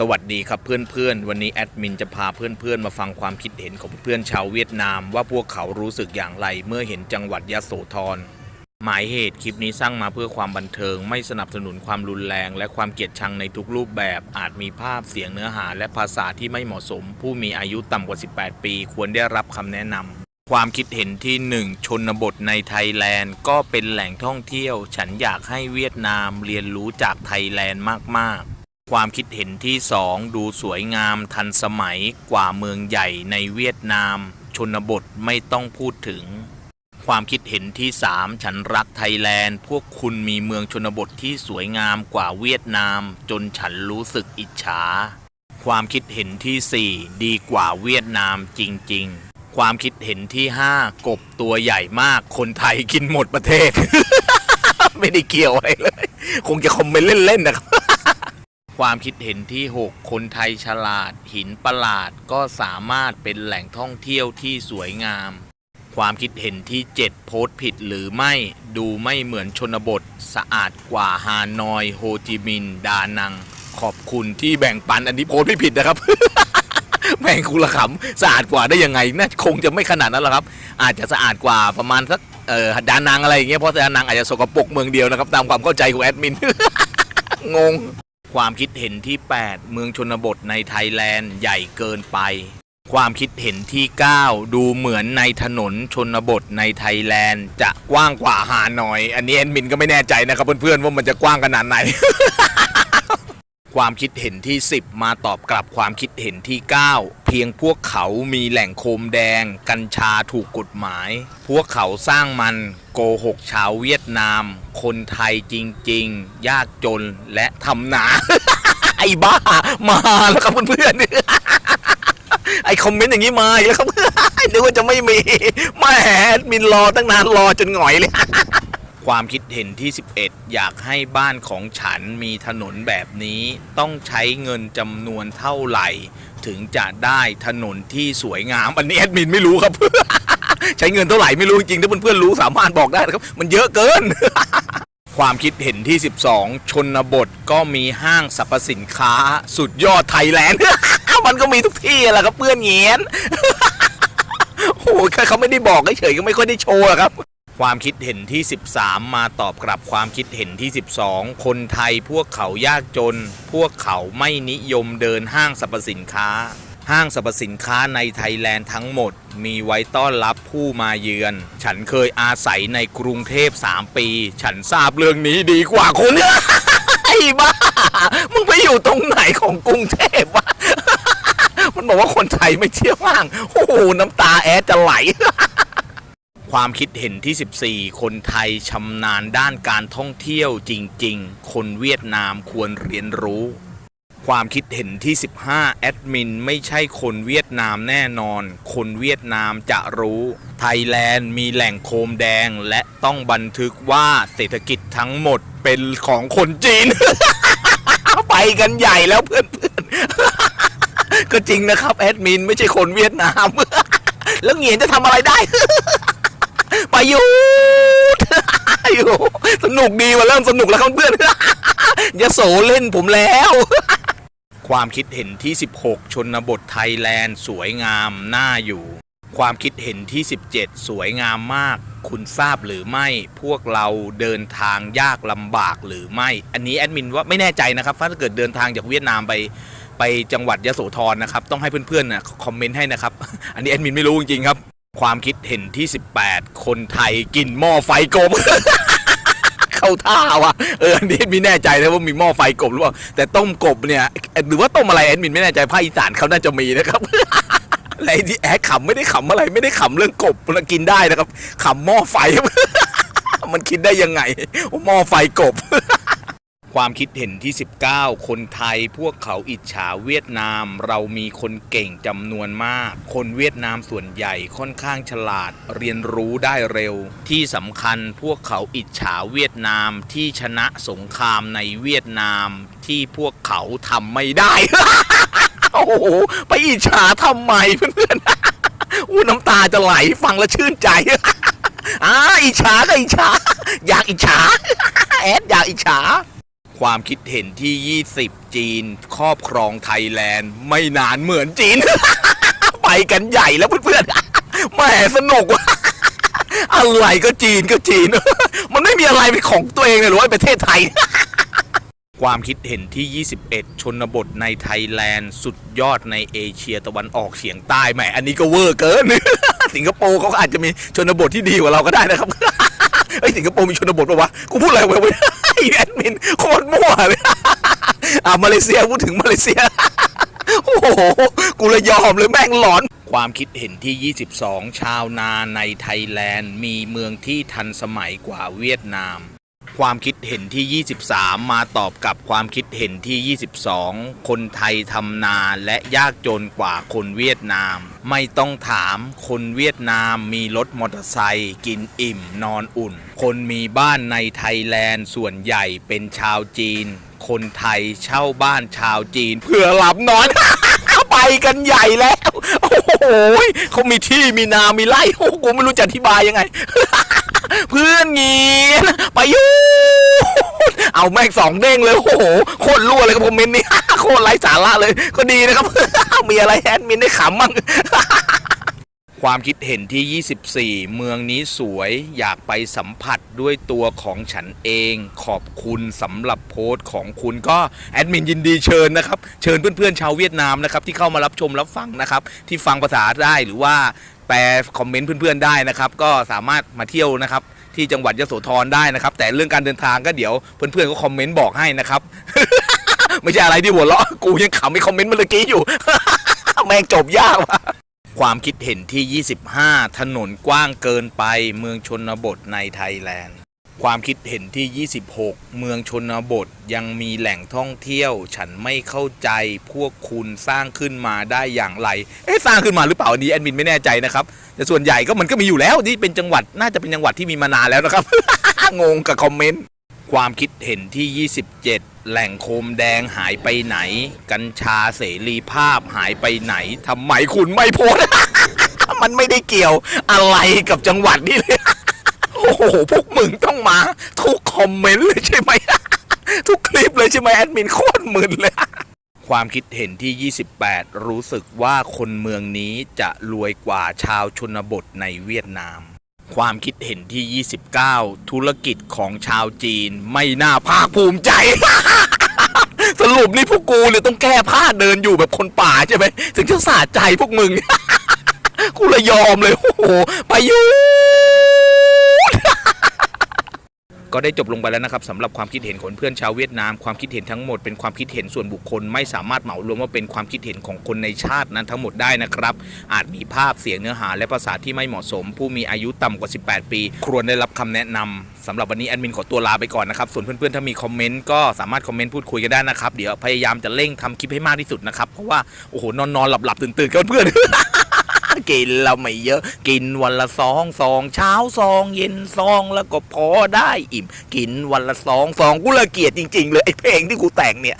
สวัสดีครับเพื่อนๆ วันนี้แอดมินจะพาเพื่อนๆ มาฟังความคิดเห็นของเพื่อนๆชาวเวียดนาม ว่าพวกเขารู้สึกอย่างไรเมื่อเห็นจังหวัดยะโสธรหมายเหตุคลิปนี้สร้างมาเพื่อความบันเทิง ไม่สนับสนุนความรุนแรง และความเกลียดชังในทุกรูปแบบ อาจมีภาพเสียงเนื้อหา และภาษาที่ไม่เหมาะสม ผู้มีอายุต่ำกว่า 18 ปี ควรได้รับคำแนะนำความคิดเห็นที่ 1 ชนบทในไทยแลนด์ ก็เป็นแหล่งท่องเที่ยว ฉันอยากให้เวียดนามเรียนรู้จากไทยแลนด์มากๆ ความคิดเห็นที่2ดูสวยงามทันสมัยกว่าเมืองใหญ่ในเวียดนาม ชนบทไม่ต้องพูดถึง ความคิดเห็นที่3ฉันรักไทยแลนด์ พวกคุณมีเมืองชนบทที่สวยงามกว่าเวียดนาม จนฉันรู้สึกอิจฉา ความคิดเห็นที่4ดีกว่าเวียดนามจริง ๆ ความคิดเห็นที่5กบตัวใหญ่มากคนไทยกินหมดประเทศ ไม่ได้เกี่ยวอะไรเลย คงจะคอมเมนต์เล่นๆนะครับ ความคิดเห็นที่ 6 คนไทยฉลาด หินประหลาดก็สามารถเป็นแหล่งท่องเที่ยวที่สวยงาม ความคิดเห็นที่ 7 โพสต์ผิดหรือไม่ดูไม่เหมือนชนบท สะอาดกว่าฮานอย โฮจิมินห์ดานัง ขอบคุณที่แบ่งปันอันนี้โพสต์ไม่ผิดนะครับ แม่งคุละขำสะอาดกว่าได้ยังไงน่าคงจะไม่ขนาดนั้นหรอกครับ อาจจะสะอาดกว่าประมาณสักเอ่อดานังอะไรอย่างเงี้ยเพราะดานังอาจจะสกปรกเมืองเดียวนะครับตามความเข้าใจของแอดมิน งง ความคิดเห็นที่ 8 เมืองชนบทในไทยแลนด์ใหญ่เกินไป ความคิดเห็นที่ 9 ดูเหมือนในถนนชนบทในไทยแลนด์ จะกว้างกว่าหาหน่อย อันนี้แอดมินก็ไม่แน่ใจนะครับเพื่อนๆว่ามันจะกว้างขนาดไหน ความคิดเห็นที่ 10 มาตอบกลับความคิดเห็นที่ 9 เพียงพวกเขามีแหล่งโคมแดง กัญชาถูกกฎหมาย พวกเขาสร้างมันโกหกชาวเวียดนาม คนไทยจริง ๆ ยากจนและทำนา ไอ้บ้า มาแล้วครับเพื่อนๆไอคอมเมนต์อย่างนี้มาแล้วครับนึกว่าจะไม่มีม่แอดมินรอตั้งนานรอจนหงอยเลย ความคิดเห็นที่ 11 อยากให้บ้านของฉันมีถนนแบบนี้ ต้องใช้เงินจำนวนเท่าไหร่ ถึงจะได้ถนนที่สวยงาม อันนี้แอดมินไม่รู้ครับ ใช้เงินเท่าไหร่ไม่รู้จริงถ้าเพื่อนๆรู้สามารถบอกได้ครับ มันเยอะเกิน ความคิดเห็นที่ 12 ชนบทก็มีห้างสรรพสินค้า สุดยอดไทยแลนด์ มันก็มีทุกที่แหละครับเพื่อนเงียนโอ้โหแค่เขาไม่ได้บอกเฉยๆก็ไม่ค่อยได้โชว์ครับ ความคิดเห็นที่ 13 มาตอบกลับความคิดเห็นที่ 12 คนไทยพวกเขายากจน พวกเขาไม่นิยมเดินห้างสรรพสินค้า ห้างสรรพสินค้าในไทยแลนด์ทั้งหมด มีไว้ต้อนรับผู้มาเยือน ฉันเคยอาศัยในกรุงเทพ 3 ปี ฉันทราบเรื่องนี้ดีกว่าคุณไอ้บ้า มึงไปอยู่ตรงไหนของกรุงเทพวะ มันบอกว่าคนไทยไม่เที่ยวห้าง โอ้โห น้ำตาแอดจะไหล ความคิดเห็นที่ 14 คนไทยชำนาญด้านการท่องเที่ยวจริง ๆ คนเวียดนามควรเรียนรู้ ความคิดเห็นที่ 15 แอดมินไม่ใช่คนเวียดนามแน่นอน คนเวียดนามจะรู้ ไทยแลนด์มีแหล่งโคมแดงและต้องบันทึกว่าเศรษฐกิจทั้งหมดเป็นของคนจีน ไปกันใหญ่แล้วเพื่อนๆ ก็จริงนะครับแอดมินไม่ใช่คนเวียดนาม แล้วเหงียนจะทำอะไรได้ ประยุทธ์สนุกดีว่าเริ่มสนุกแล้วครับเพื่อนยะโสเล่นผมแล้ว ความคิดเห็นที่ 16 ชนบทไทยแลนด์ สวยงามน่าอยู่ ความคิดเห็นที่ 17 สวยงามมาก คุณทราบหรือไม่ พวกเราเดินทางยากลำบากหรือไม่ อันนี้แอดมินว่าไม่แน่ใจนะครับ ถ้าเกิดเดินทางจากเวียดนามไปไปจังหวัดยะโสธรนะครับ ต้องให้เพื่อนๆนะคอมเมนต์ให้นะครับ อันนี้แอดมินไม่รู้จริงๆครับ ความคิดเห็นที่ 18 คนไทยกินหม้อไฟกบ เข้าท่าว่ะเอออันนี้ไม่แน่ใจนะว่ามีหม้อไฟกบหรือเปล่าแต่ต้มกบเนี่ยหรือว่าต้มอะไรแอดมินไม่แน่ใจภาคอีสานเขาน่าจะมีนะครับ อะไรที่แอดขำไม่ได้ขำอะไรไม่ได้ขำเรื่องกบมันกินได้นะครับขำหม้อไฟ มันคิดได้ยังไงหม้อไฟกบ ความคิดเห็นที่ 19 คนไทยพวกเขาอิจฉาเวียดนาม เรามีคนเก่งจำนวนมาก คนเวียดนามส่วนใหญ่ค่อนข้างฉลาด เรียนรู้ได้เร็ว ที่สำคัญพวกเขาอิจฉาเวียดนามที่ชนะสงครามในเวียดนามที่พวกเขาทำไม่ได้ โอ้โห ไปอิจฉาทำไมเพื่อนๆอู้น้ำตาจะไหลฟังแล้วชื่นใจอ่าอิจฉาก็อิจฉาอยากอิจฉาแอดอยากอิจฉา ความคิดเห็นที่ 20 จีน ครอบครองไทยแลนด์ ไม่นานเหมือนจีน ไปกันใหญ่แล้วเพื่อนๆแหมสนุกว่ะอะไรก็จีนก็จีน มันไม่มีอะไรเป็นของตัวเองเลยหรือว่าประเทศไทย ความคิดเห็นที่ 21 ชนบทในไทยแลนด์ สุดยอดในเอเชียตะวันออกเฉียงใต้แหมอันนี้ก็เวอร์เกิน สิงคโปร์เขาอาจจะมีชนบทที่ดีกว่าเราก็ได้นะครับ เฮ้ยสิงคโปร์มีชนบทปะวะ กูพูดอะไรไปวะไอ้แอดมินโคตรมั่วเลยอ่ามาเลเซียพูดถึงมาเลเซีย โอ้โห กูเลยยอมเลยแม่งหลอน ความคิดเห็นที่ 22 ชาวนาในไทยแลนด์ มีเมืองที่ทันสมัยกว่าเวียดนาม ความคิดเห็นที่ 23 มาตอบกับความคิดเห็นที่ 22 คนไทยทำนาและยากจนกว่าคนเวียดนาม ไม่ต้องถามคนเวียดนามมีรถมอเตอร์ไซค์กินอิ่มนอนอุ่น คนมีบ้านในไทยแลนด์ส่วนใหญ่เป็นชาวจีน คนไทยเช่าบ้านชาวจีน เพื่อหลับนอน ไปกันใหญ่แล้ว โอ้โหเขามีที่มีนามีไร่โอ้โหกูไม่รู้จะอธิบายยังไง เพื่อนเงียนไปยู เอาแม่งสองเด้งเลย โอ้โห โคตรรั่วเลยกับคอมเมนต์นี้ โคตรไร้สาระเลย ก็ดีนะครับ มีอะไรแอดมินได้ขำมั่งความคิดเห็นที่ 24 เมืองนี้สวยอยากไปสัมผัสด้วยตัวของฉันเอง ขอบคุณสำหรับโพสต์ของคุณก็แอดมินยินดีเชิญนะครับ เชิญเพื่อนๆชาวเวียดนามนะครับ ที่เข้ามารับชมรับฟังนะครับ ที่ฟังภาษาได้หรือว่าแปลคอมเมนต์เพื่อนๆได้นะครับ ก็สามารถมาเที่ยวนะครับ ที่จังหวัดยโสธรได้นะครับ แต่เรื่องการเดินทางก็เดี๋ยวเพื่อนๆก็คอมเมนต์บอกให้นะครับ ไม่ใช่อะไรที่หัวเราะกูยังขำไม่คอมเมนต์เมื่อกี้อยู่ แม่งจบยากว่ะความคิดเห็นที่ 25 ถนนกว้างเกินไปเมืองชนบทในไทยแลนด์ ความคิดเห็นที่ 26 เมืองชนบทยังมีแหล่งท่องเที่ยว ฉันไม่เข้าใจพวกคุณสร้างขึ้นมาได้อย่างไร เอ๊ะสร้างขึ้นมาหรือเปล่าอันนี้แอดมินไม่แน่ใจนะครับ แต่ส่วนใหญ่ก็มันก็มีอยู่แล้วนี่เป็นจังหวัดน่าจะเป็นจังหวัดที่มีมานานแล้วนะครับ งงกับคอมเมนต์ ความคิดเห็นที่ 27 แหล่งโคมแดงหายไปไหน กัญชาเสรีภาพหายไปไหนทำไมคุณไม่โพสต์มันไม่ได้เกี่ยวอะไรกับจังหวัดนี้เลย โอ้โหพวกมึงต้องมา ทุกคอมเมนต์เลยใช่ไหม ทุกคลิปเลยใช่ไหมแอดมินโคตรมึนเลย ความคิดเห็นที่ 28 รู้สึกว่าคนเมืองนี้จะรวยกว่าชาวชนบทในเวียดนาม ความคิดเห็นที่ 29 ธุรกิจของชาวจีนไม่น่าภาคภูมิใจ สรุปนี่พวกกูเนี่ยต้องแก้ผ้าเดินอยู่แบบคนป่าใช่ไหมถึงจะสะใจพวกมึง กูเลยยอมเลย โอ้โหไปอยู ก็ได้จบลงไปแล้วนะครับสำหรับความคิดเห็นของเพื่อนชาวเวียดนามความคิดเห็นทั้งหมดเป็นความคิดเห็นส่วนบุคคล ไม่สามารถเหมารวมว่าเป็นความคิดเห็นของคนในชาตินั้นทั้งหมดได้นะครับ อาจมีภาพเสียงเนื้อหา และภาษาที่ไม่เหมาะสม ผู้มีอายุต่ำกว่า 18 ปี ควรได้รับคำแนะนำสำหรับวันนี้แอดมินขอตัวลาไปก่อนนะครับส่วนเพื่อนๆถ้ามีคอมเมนต์ก็สามารถคอมเมนต์พูดคุยกันได้นะครับเดี๋ยวพยายามจะเร่งทำคลิปให้มากที่สุดนะครับเพราะว่าโอ้โหนอนนอนๆหลับหลับๆตื่นตื่นๆกันเพื่อน กินเราไม่เยอะ กินวันละสองซองเช้าซองเย็นซองแล้วก็พอได้อิ่ม กินวันละสองซองกูละเกียดจริง ๆ เลยไอ้เพลงที่กูแต่งเนี่ย